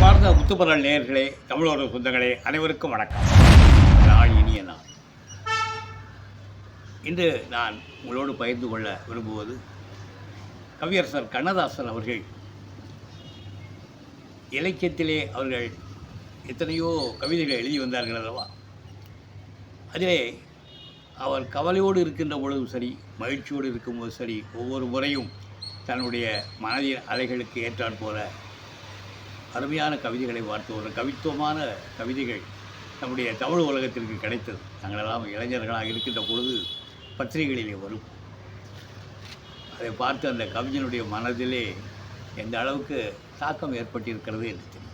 பாரத முத்துப்பரல் நேயர்களே தமிழோட சொந்தங்களே அனைவருக்கும் வணக்கம். நாள் இனிய நாள். இன்று நான் உங்களோடு பகிர்ந்து கொள்ள விரும்புவது கவியரசர் கண்ணதாசன் அவர்கள் இலக்கியத்திலே அவர்கள் எத்தனையோ கவிதைகளை எழுதி வந்தார்கள் அல்லவா? அதிலே அவர் கவலையோடு இருக்கின்ற பொழுதும் சரி மகிழ்ச்சியோடு இருக்கும்போது சரி ஒவ்வொரு முறையும் தன்னுடைய மனதின் அலைகளுக்கு ஏற்றாற் போல அருமையான கவிதைகளை வார்த்து ஒரு கவித்துவமான கவிதைகள் நம்முடைய தமிழ் உலகத்திற்கு கிடைத்தது. நாங்களெல்லாம் இளைஞர்களாக இருக்கின்ற பொழுது பத்திரிகைகளிலே வரும். அதை பார்த்து அந்த கவிஞனுடைய மனதிலே எந்த அளவுக்கு தாக்கம் ஏற்பட்டிருக்கிறது என்று தெரியும்.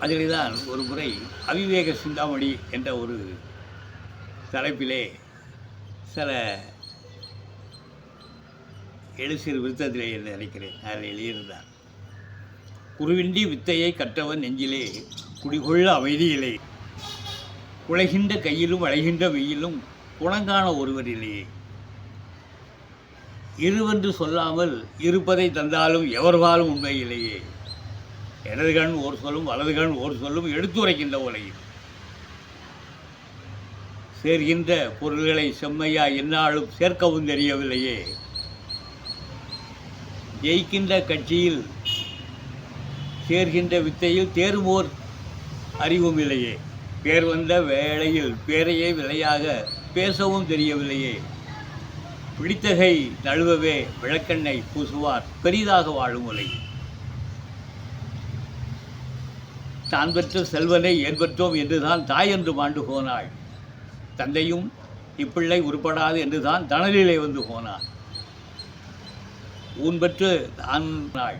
அதிலே தான் ஒரு முறை அவிவேக சிந்தாமணி என்ற ஒரு தலைப்பிலே சில எழுசிறு விருத்தத்திலே என்று நினைக்கிறேன் அதில் எழுதியிருந்தார்? குருவின்றி வித்தையை கற்றவன் நெஞ்சிலே குடிகொள்ள அமைதியிலே. உழைகின்ற கையிலும் அழைகின்ற வெயிலும் ஒருவர் ஒருவரிலேயே இருவென்று சொல்லாமல் இருப்பதை தந்தாலும் எவர்வாலும் உண்மையிலேயே. இடது கண் ஓர் சொல்லும் வலது கண் ஓர் சொல்லும் எடுத்துரைக்கின்ற உலகில். சேர்கின்ற பொருள்களை செம்மையா என்னாலும் சேர்க்கவும் தெரியவில்லையே. ஜெயிக்கின்ற கட்சியில் சேர்கின்ற வித்தையில் தேர்வோர் அறிவும் இல்லையே பேர் வந்த வேளையில் பேரையே விலையாக பேசவும் தெரியவில்லையே. பிடித்தகை நழுவவே விளக்கெண்ணை பூசுவார் பெரிதாக வாழும் உலை. தான் பெற்ற செல்வனை ஏற்பற்றோம் என்றுதான் தாய் என்று மாண்டு போனாள். தந்தையும் இப்பிள்ளை உருப்படாது என்று தான் தணலிலே வந்து போனான் ஊன்பற்று தான் நாள்.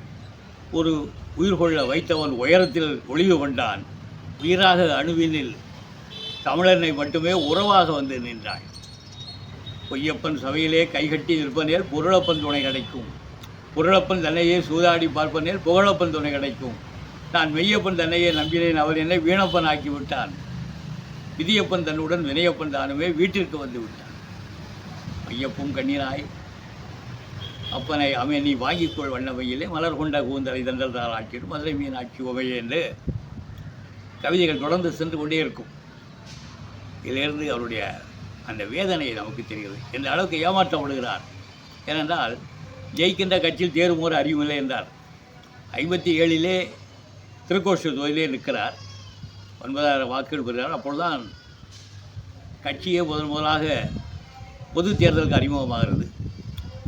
ஒரு உயிர் கொள்ள வைத்தவன் உயரத்தில் ஒளிவு கொண்டான். உயிராக அணுவினில் தமிழனை மட்டுமே உறவாக வந்து நின்றாள் பொய்யப்பன் சபையிலே கைகட்டி நிற்பனேல் பொருளப்பன் துணை கிடைக்கும். பொருளப்பன் தன்னையே சூதாடி பார்ப்பனேல் புகழப்பன் துணை கிடைக்கும். நான் மெய்யப்பன் தன்னையே நம்பினேன். அவர் என்னை வீணப்பன் ஆக்கி விட்டான். விதியப்பன் தன்னுடன் வினையப்பன் தானுமே வீட்டிற்கு வந்து விட்டான். மையப்பும் கண்ணீராய் அப்பனை அவன் நீ வாங்கிக்கொள் வண்ணமையிலே மலர் கொண்ட கூந்தலை தந்தல் தாள் ஆட்சியும் மதுரை மீன் ஆட்சி உமையே என்று கவிதைகள் தொடர்ந்து சென்று கொண்டே இருக்கும். இதிலிருந்து அவருடைய அந்த வேதனை நமக்கு தெரிகிறது. எந்த அளவுக்கு ஏமாற்றப்படுகிறார் ஏனென்றால் ஜெயிக்கின்ற கட்சியில் தேர்மோர் அறிவில்லை என்றார். ஐம்பத்தி ஏழிலே திருக்கோஷூர் தொகுதியிலே நிற்கிறார். ஒன்பதாயிரம் வாக்குகள் பெறுகிறார். அப்பொழுதுதான் கட்சியே முதன் முதலாக பொது தேர்தலுக்கு அறிமுகமாகிறது.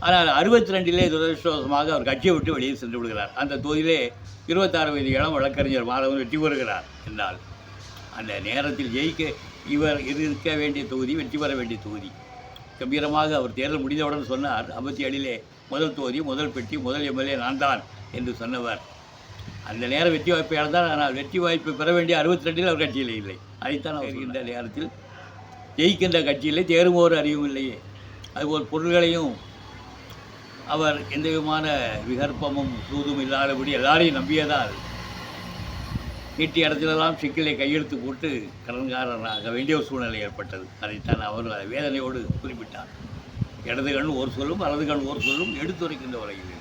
ஆனால் அறுபத்தி ரெண்டிலே துரதிருஷ்டவசமாக அவர் கட்சியை விட்டு வெளியே சென்று விடுகிறார். அந்த தொகுதியிலே இருபத்தாறு வயது இளம் வழக்கறிஞர் மாதவன் வெற்றி பெறுகிறார் என்றால் அந்த நேரத்தில் ஜெயிக்க இவர் இது இருக்க வேண்டிய தொகுதி வெற்றி பெற வேண்டிய தொகுதி. கம்பீரமாக அவர் தேர்தல் முடிந்தவுடன் சொன்னார் ஐம்பத்தி ஏழிலே முதல் தொகுதி முதல் பெட்டி முதல் எம்எல்ஏ நான் தான் என்று சொன்னவர். அந்த நேரம் வெற்றி வாய்ப்பை இழந்தார் ஆனால் வெற்றி வாய்ப்பை பெற வேண்டிய அறுபத்தி ரெண்டில் அவர் கட்சியில் இல்லை. அதைத்தான் அவர் இந்த நேரத்தில் ஜெயிக்கின்ற கட்சியிலே தேருமோர் அறிவும் இல்லையே. அதுபோல் பொருள்களையும் அவர் எந்த விதமான விகற்பமும் சூதும் இல்லாதபடி எல்லாரையும் நம்பியதால் நீட்டிய இடத்திலெல்லாம் சிக்கலை கையெழுத்து போட்டு கடன்காரனாக வேண்டிய ஒரு சூழ்நிலை ஏற்பட்டது. அதைத்தான் அவர் வேதனையோடு குறிப்பிட்டார். இடது கண் ஒரு சொல்லும் வலது கண் ஒரு சொல்லும் எடுத்துரைக்கின்ற உலகில்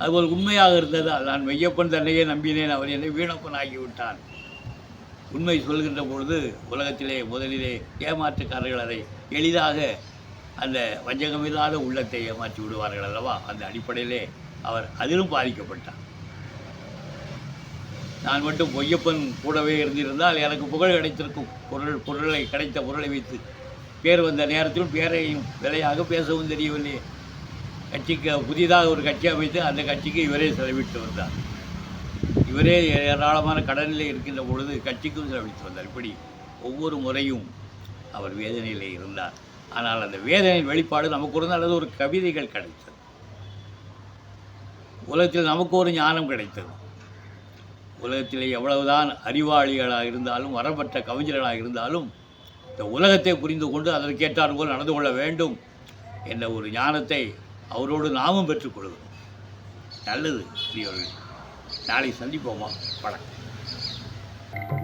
அதுபோல் உண்மையாக இருந்ததால் நான் மெய்யப்பன் தன்னையே நம்பினேன். அவர் என்னை வீணப்பன் ஆகிவிட்டான் உண்மை சொல்கின்ற பொழுது உலகத்திலே முதலிலே ஏமாற்றுக்காரர்கள் அதை எளிதாக அந்த வஞ்சகமில்லாத உள்ளத்தை ஏமாற்றி விடுவார்கள் அல்லவா? அந்த அடிப்படையிலே அவர் அதிலும் பாதிக்கப்பட்டார். நான் மட்டும் பொய்யப்பன் கூடவே இருந்திருந்தால் எனக்கு புகழ் கிடைத்திருக்கும். பொருள் பொருளை கிடைத்த பொருளை வைத்து பேர் வந்த நேரத்திலும் பேரையும் விலையாக பேசவும் தெரியவில்லை. கட்சிக்கு புதிதாக ஒரு கட்சி அமைத்து அந்த கட்சிக்கு இவரே செலவிட்டு வந்தார். இவரே ஏராளமான கடனிலே இருக்கின்ற பொழுது கட்சிக்கும் செலவிட்டு வந்தார். இப்படி ஒவ்வொரு முறையும் அவர் வேதனையிலே இருந்தார். ஆனால் அந்த வேதனையின் வெளிப்பாடு நமக்கு ஒரு அல்லது ஒரு கவிதைகள் கிடைத்தது. உலகத்தில் நமக்கு ஒரு ஞானம் கிடைத்தது. உலகத்தில் எவ்வளவுதான் அறிவாளிகளாக இருந்தாலும் வரப்பட்ட கவிஞர்களாக இருந்தாலும் இந்த உலகத்தை புரிந்து கொண்டு அதற்கேற்றார் போல் நடந்து கொள்ள வேண்டும் என்ற ஒரு ஞானத்தை அவரோடு நாமும் பெற்றுக்கொள்கிறோம் நல்லது பெரியவர்கள். நாளை சந்திப்போமா? வணக்கம்.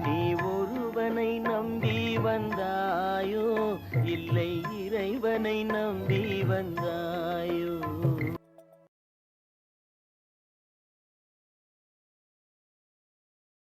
நீ ஒருவனை நம்பி வந்தாயோ? இல்லை இறைவனை நம்பி வந்தாயோ?